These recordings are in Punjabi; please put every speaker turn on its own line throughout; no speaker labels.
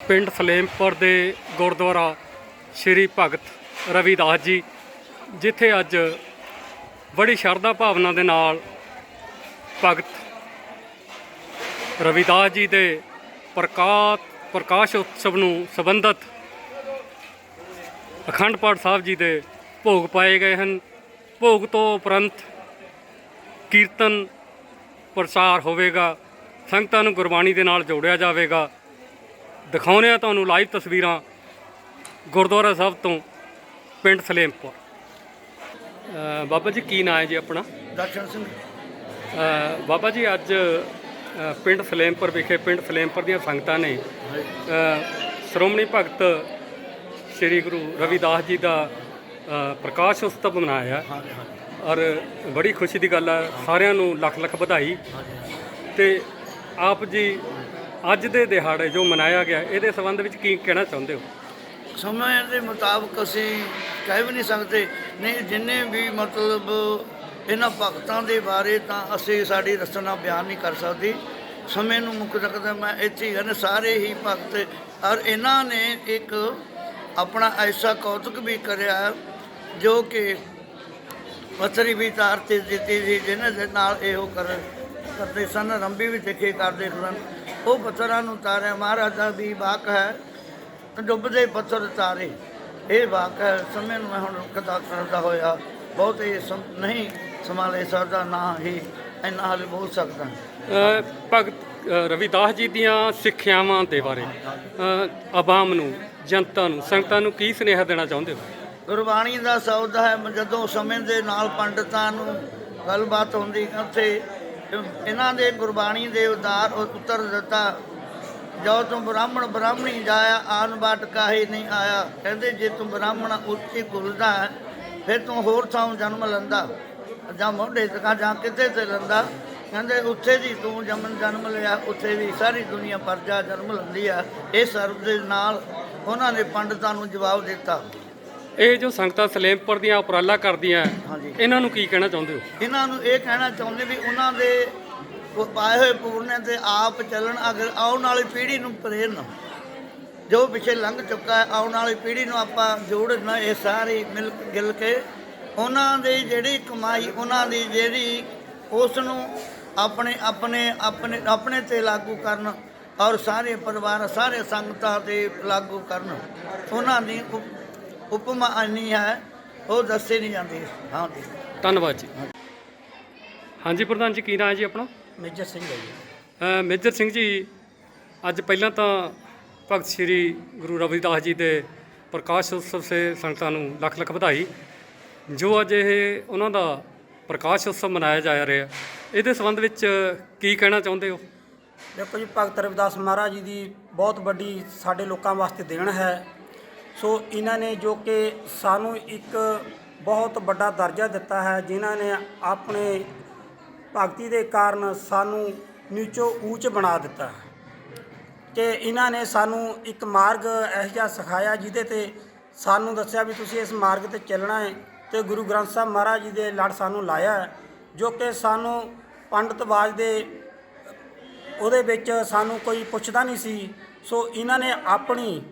ਪਿੰਡ ਸਲੇਮਪੁਰ ਦੇ ਗੁਰਦੁਆਰਾ ਸ਼੍ਰੀ ਭਗਤ ਰਵਿਦਾਸ ਜੀ, ਜਿੱਥੇ ਅੱਜ ਬੜੀ ਸ਼ਰਧਾ ਭਾਵਨਾ ਦੇ ਨਾਲ ਭਗਤ ਰਵਿਦਾਸ ਜੀ ਦੇ ਪ੍ਰਕਾਸ਼ ਪ੍ਰਕਾਸ਼ ਉਤਸਵ ਨੂੰ ਸੰਬੰਧਿਤ ਅਖੰਡ ਪਾਠ ਸਾਹਿਬ ਜੀ ਦੇ ਭੋਗ ਪਾਏ ਗਏ ਹਨ। ਭੋਗ ਤੋਂ ਉਪਰੰਤ ਕੀਰਤਨ ਪ੍ਰਸਾਰ ਹੋਵੇਗਾ, ਸੰਗਤਾਂ ਨੂੰ ਗੁਰਬਾਣੀ ਦੇ ਨਾਲ ਜੋੜਿਆ ਜਾਵੇਗਾ। ਦਿਖਾਉਂਦੇ ਆ ਤੁਹਾਨੂੰ ਲਾਈਵ ਤਸਵੀਰਾਂ ਗੁਰਦੁਆਰਾ ਸਾਹਿਬ ਤੋਂ ਪਿੰਡ ਸਲੇਮਪੁਰ। ਬਾਬਾ ਜੀ ਕੀ ਨਾਂ ਹੈ ਜੀ ਆਪਣਾ?
ਦਰਸ਼ਨ ਸਿੰਘ।
ਬਾਬਾ ਜੀ ਅੱਜ ਪਿੰਡ ਸਲੇਮਪੁਰ ਵਿਖੇ ਪਿੰਡ ਸਲੇਮਪੁਰ ਦੀਆਂ ਸੰਗਤਾਂ ਨੇ ਸ਼੍ਰੋਮਣੀ ਭਗਤ ਸ੍ਰੀ ਗੁਰੂ ਰਵਿਦਾਸ ਜੀ ਦਾ ਪ੍ਰਕਾਸ਼ ਉਤਸਵ ਮਨਾਇਆ। ਔਰ ਬੜੀ ਖੁਸ਼ੀ ਦੀ ਗੱਲ ਹੈ ਸਾਰਿਆਂ ਨੂੰ ਲੱਖ ਲੱਖ ਵਧਾਈ। ਤੇ ਆਪ ਜੀ ਅੱਜ ਦੇ ਦਿਹਾੜੇ ਜੋ ਮਨਾਇਆ ਗਿਆ, ਇਹਦੇ ਸੰਬੰਧ ਵਿੱਚ ਕੀ ਕਹਿਣਾ ਚਾਹੁੰਦੇ ਹੋ?
ਸਮੇਂ ਦੇ ਮੁਤਾਬਕ ਅਸੀਂ ਕਹਿ ਵੀ ਨਹੀਂ ਸਕਦੇ। ਨਹੀਂ, ਜਿੰਨੇ ਵੀ ਮਤਲਬ ਇਹਨਾਂ ਭਗਤਾਂ ਦੇ ਬਾਰੇ ਤਾਂ ਅਸੀਂ ਸਾਡੀ ਰਚਨਾ ਬਿਆਨ ਨਹੀਂ ਕਰ ਸਕਦੇ। ਸਮੇਂ ਨੂੰ ਮੁੱਕ ਸਕਦਾ ਮੈਂ ਇੱਥੇ ਹੀ ਹਨ, ਸਾਰੇ ਹੀ ਭਗਤ। ਔਰ ਇਹਨਾਂ ਨੇ ਇੱਕ ਆਪਣਾ ਐਸਾ ਕੌਤਕ ਵੀ ਕਰਿਆ, ਜੋ ਕਿ ਪੱਥਰੀ ਵੀ ਤਾਰ ਤੇ ਦਿੱਤੀ ਸੀ, ਜਿਹਨਾਂ ਦੇ ਨਾਲ ਇਹੋ ਕਰ, ਕਰਦੇ ਸਨ, ਰੰਬੀ ਵੀ ਦੇਖੇ ਕਰਦੇ ਸਨ। ਉਹ ਪੱਥਰਾਂ ਨੂੰ ਤਾਰਿਆ। ਮਹਾਰਾਜ ਦਾ ਵੀ ਵਾਕ ਹੈ ਡੁੱਬਦੇ ਪੱਥਰ ਤਾਰੇ। ਇਹ ਵਾਕ ਹੈ ਸਮੇਂ ਨੂੰ ਮੈਂ ਹੁਣ ਕਥਾ ਕਰਦਾ ਹੋਇਆ। ਬਹੁਤ ਇਹ ਨਹੀਂ ਸੰਭਾਲੇ ਸਕਦਾ ਨਾ ਹੀ ਇੰਨਾ ਹਾਲੇ ਬੋਲ ਸਕਦਾ।
ਭਗਤ ਰਵਿਦਾਸ ਜੀ ਦੀਆਂ ਸਿੱਖਿਆਵਾਂ ਦੇ ਬਾਰੇ ਆਵਾਮ ਨੂੰ ਜਨਤਾ ਨੂੰ ਸੰਗਤਾਂ ਨੂੰ ਕੀ ਸੁਨੇਹਾ ਦੇਣਾ ਚਾਹੁੰਦੇ ਹੋ?
ਗੁਰਬਾਣੀ ਦਾ ਸ਼ਬਦ ਹੈ ਜਦੋਂ ਸਮੇਂ ਦੇ ਨਾਲ ਪੰਡਤਾਂ ਨੂੰ ਗੱਲਬਾਤ ਹੁੰਦੀ ਉੱਥੇ ਇਹਨਾਂ ਦੇ ਗੁਰਬਾਣੀ ਦੇ ਉਦਾਰ ਉੱਤਰ ਦਿੱਤਾ ਜੋ ਤੂੰ ਬ੍ਰਾਹਮਣ, ਬ੍ਰਾਹਮਣੀ ਜਾਇਆ, ਆਨ ਬਾਟ ਕਾਹੇ ਨਹੀਂ ਆਇਆ। ਕਹਿੰਦੇ, ਜੇ ਤੂੰ ਬ੍ਰਾਹਮਣ ਉੱਚੀ ਗੁਲਦਾ ਹੈ, ਫਿਰ ਤੂੰ ਹੋਰ ਥਾਂ ਜਨਮ ਲੈਂਦਾ। ਜਾਂ ਮੋਢੇ ਤੇ ਜਾਂ ਕਿਤੇ ਤੇ ਲੈਂਦਾ? ਕਹਿੰਦੇ, ਉੱਥੇ ਦੀ ਤੂੰ ਜਮਨ ਜਨਮ ਲਿਆ, ਉੱਥੇ ਵੀ ਸਾਰੀ ਦੁਨੀਆ ਪਰਜਾ ਜਨਮ ਲੈਂਦੀ ਆ। ਇਹ ਸਰਬ ਦੇ ਨਾਲ ਉਹਨਾਂ ਨੇ ਪੰਡਤਾਂ ਨੂੰ ਜਵਾਬ ਦਿੱਤਾ।
ਇਹ ਜੋ ਸੰਗਤਾਂ ਸਲੇਮਪੁਰ ਦੀਆਂ ਉਪਰਾਲਾ ਕਰਦੀਆਂ ਇਹਨਾਂ ਨੂੰ ਕੀ ਕਹਿਣਾ ਚਾਹੁੰਦੇ ਹੋ?
ਇਹਨਾਂ ਨੂੰ ਇਹ ਕਹਿਣਾ ਚਾਹੁੰਦੇ ਵੀ ਉਹਨਾਂ ਦੇ ਪਾਏ ਹੋਏ ਪੂਰਨੇ ਤੇ ਆਪ ਚੱਲਣ ਅਗਰ ਆਉਣ ਵਾਲੀ ਪੀੜ੍ਹੀ ਨੂੰ ਪ੍ਰੇਰਨ ਜੋ ਪਿਛੇ ਲੰਘ ਚੁੱਕਾ ਹੈ ਆਉਣ ਵਾਲੀ ਪੀੜ੍ਹੀ ਨੂੰ ਆਪਾਂ ਜੋੜਨਾ ਇਹ ਸਾਰੇ ਮਿਲ ਗਿਲ ਕੇ ਉਹਨਾਂ ਦੀ ਜਿਹੜੀ ਕਮਾਈ ਉਹਨਾਂ ਦੀ ਜਿਹੜੀ ਉਸ ਨੂੰ ਆਪਣੇ ਆਪਣੇ ਆਪਣੇ ਆਪਣੇ ਤੇ ਲਾਗੂ ਕਰਨ ਔਰ ਸਾਰੇ ਪਰਿਵਾਰ ਸਾਰੇ ਸੰਗਤਾਂ ਤੇ ਲਾਗੂ ਕਰਨ ਉਹਨਾਂ ਦੀ ਉਪਮਾ ਇੰਨੀ ਹੈ ਉਹ ਦੱਸੇ ਨਹੀਂ ਜਾਂਦੀ। ਹਾਂ ਜੀ।
ਧੰਨਵਾਦ ਜੀ। ਹਾਂਜੀ ਪ੍ਰਧਾਨ ਜੀ ਕੀ ਨਾਂ ਹੈ ਜੀ ਆਪਣਾ?
ਮੇਜਰ ਸਿੰਘ ਹੈ ਜੀ।
ਅ, ਮੇਜਰ ਸਿੰਘ ਜੀ ਅੱਜ ਪਹਿਲਾਂ ਤਾਂ ਭਗਤ ਸ੍ਰੀ ਗੁਰੂ ਰਵਿਦਾਸ ਜੀ ਦੇ ਪ੍ਰਕਾਸ਼ ਉਤਸਵ ਸੇ ਸੰਗਤਾਂ ਨੂੰ ਲੱਖ ਲੱਖ ਵਧਾਈ। ਜੋ ਅੱਜ ਇਹ ਉਹਨਾਂ ਦਾ ਪ੍ਰਕਾਸ਼ ਉਤਸਵ ਮਨਾਇਆ ਜਾ ਰਿਹਾ ਇਹਦੇ ਸੰਬੰਧ ਵਿੱਚ ਕੀ ਕਹਿਣਾ ਚਾਹੁੰਦੇ ਹੋ?
ਦੇਖੋ ਜੀ ਭਗਤ ਰਵਿਦਾਸ ਮਹਾਰਾਜ ਜੀ ਦੀ ਬਹੁਤ ਵੱਡੀ ਸਾਡੇ ਲੋਕਾਂ ਵਾਸਤੇ ਦੇਣ ਹੈ। ਸੋ ਇਹਨਾਂ ਨੇ ਜੋ ਕਿ ਸਾਨੂੰ ਇੱਕ ਬਹੁਤ ਵੱਡਾ ਦਰਜਾ ਦਿੱਤਾ ਹੈ, ਜਿਨ੍ਹਾਂ ਨੇ ਆਪਣੇ ਭਗਤੀ ਦੇ ਕਾਰਨ ਸਾਨੂੰ ਨੀਚੋ ਉੱਚ ਬਣਾ ਦਿੱਤਾ ਹੈ। ਕਿ ਇਹਨਾਂ ਨੇ ਸਾਨੂੰ ਇੱਕ ਮਾਰਗ ਇਹੋ ਜਿਹਾ ਸਿਖਾਇਆ, ਜਿਹਦੇ ਤੇ ਸਾਨੂੰ ਦੱਸਿਆ ਵੀ ਤੁਸੀਂ ਇਸ ਮਾਰਗ ਤੇ ਚੱਲਣਾ ਹੈ ਤੇ ਗੁਰੂ ਗ੍ਰੰਥ ਸਾਹਿਬ ਮਹਾਰਾਜ ਜੀ ਦੇ ਲੜ ਸਾਨੂੰ ਲਾਇਆ ਹੈ, ਜੋ ਕਿ ਸਾਨੂੰ ਪੰਡਤਵਾਜ ਦੇ ਉਹਦੇ ਵਿੱਚ ਸਾਨੂੰ ਕੋਈ ਪੁੱਛਦਾ ਨਹੀਂ ਸੀ। ਸੋ ਇਹਨਾਂ ਨੇ ਆਪਣੀ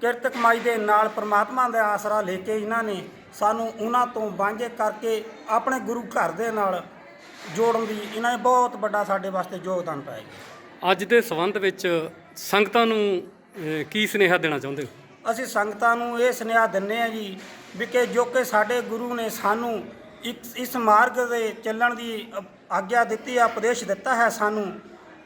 ਕਿਰਤ ਕਮਾਈ ਦੇ ਨਾਲ ਪ੍ਰਮਾਤਮਾ ਦਾ ਆਸਰਾ ਲੈ ਕੇ ਇਹਨਾਂ ਨੇ ਸਾਨੂੰ ਉਹਨਾਂ ਤੋਂ ਵਾਂਝੇ ਕਰਕੇ ਆਪਣੇ ਗੁਰੂ ਘਰ ਦੇ ਨਾਲ ਜੋੜਨ ਦੀ ਇਹਨਾਂ ਨੇ ਬਹੁਤ ਵੱਡਾ ਸਾਡੇ ਵਾਸਤੇ ਯੋਗਦਾਨ ਪਾਇਆ ਜੀ।
ਅੱਜ ਦੇ ਸੰਬੰਧ ਵਿੱਚ ਸੰਗਤਾਂ ਨੂੰ ਕੀ ਸੁਨੇਹਾ ਦੇਣਾ ਚਾਹੁੰਦੇ ਹੋ?
ਅਸੀਂ ਸੰਗਤਾਂ ਨੂੰ ਇਹ ਸੁਨੇਹਾ ਦਿੰਨੇ ਆ ਜੀ ਵੀ ਕਿ ਜੋ ਕਿ ਸਾਡੇ ਗੁਰੂ ਨੇ ਸਾਨੂੰ ਇਸ ਮਾਰਗ ਦੇ ਚੱਲਣ ਦੀ ਆਗਿਆ ਦਿੱਤੀ ਹੈ ਉਪਦੇਸ਼ ਦਿੱਤਾ ਹੈ ਸਾਨੂੰ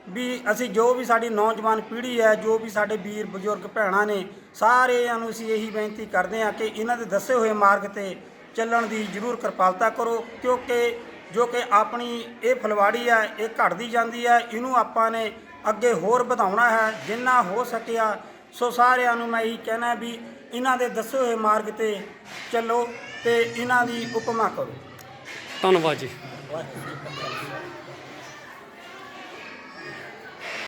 ਵੀ ਅਸੀਂ ਜੋ ਵੀ ਸਾਡੀ ਨੌਜਵਾਨ ਪੀੜ੍ਹੀ ਹੈ, ਜੋ ਵੀ ਸਾਡੇ ਵੀਰ ਬਜ਼ੁਰਗ ਭੈਣਾਂ ਨੇ, ਸਾਰਿਆਂ ਨੂੰ ਅਸੀਂ ਇਹੀ ਬੇਨਤੀ ਕਰਦੇ ਹਾਂ ਕਿ ਇਹਨਾਂ ਦੇ ਦੱਸੇ ਹੋਏ ਮਾਰਗ ਤੇ ਚੱਲਣ ਦੀ ਜ਼ਰੂਰ ਕਿਰਪਾਲਤਾ ਕਰੋ, ਕਿਉਂਕਿ ਜੋ ਕਿ ਆਪਣੀ ਇਹ ਫਲਵਾੜੀ ਹੈ, ਇਹ ਘਟਦੀ ਜਾਂਦੀ ਹੈ, ਇਹਨੂੰ ਆਪਾਂ ਨੇ ਅੱਗੇ ਹੋਰ ਵਧਾਉਣਾ ਹੈ, ਜਿੰਨਾ ਹੋ ਸਕਿਆ, ਸੋ ਸਾਰਿਆਂ ਨੂੰ ਮੈਂ ਇਹੀ ਕਹਿਣਾ ਵੀ ਇਹਨਾਂ ਦੇ ਦੱਸੇ ਹੋਏ ਮਾਰਗ ਤੇ ਚੱਲੋ ਤੇ ਇਹਨਾਂ ਦੀ ਉਪਮਾ ਕਰੋ।
ਧੰਨਵਾਦ ਜੀ।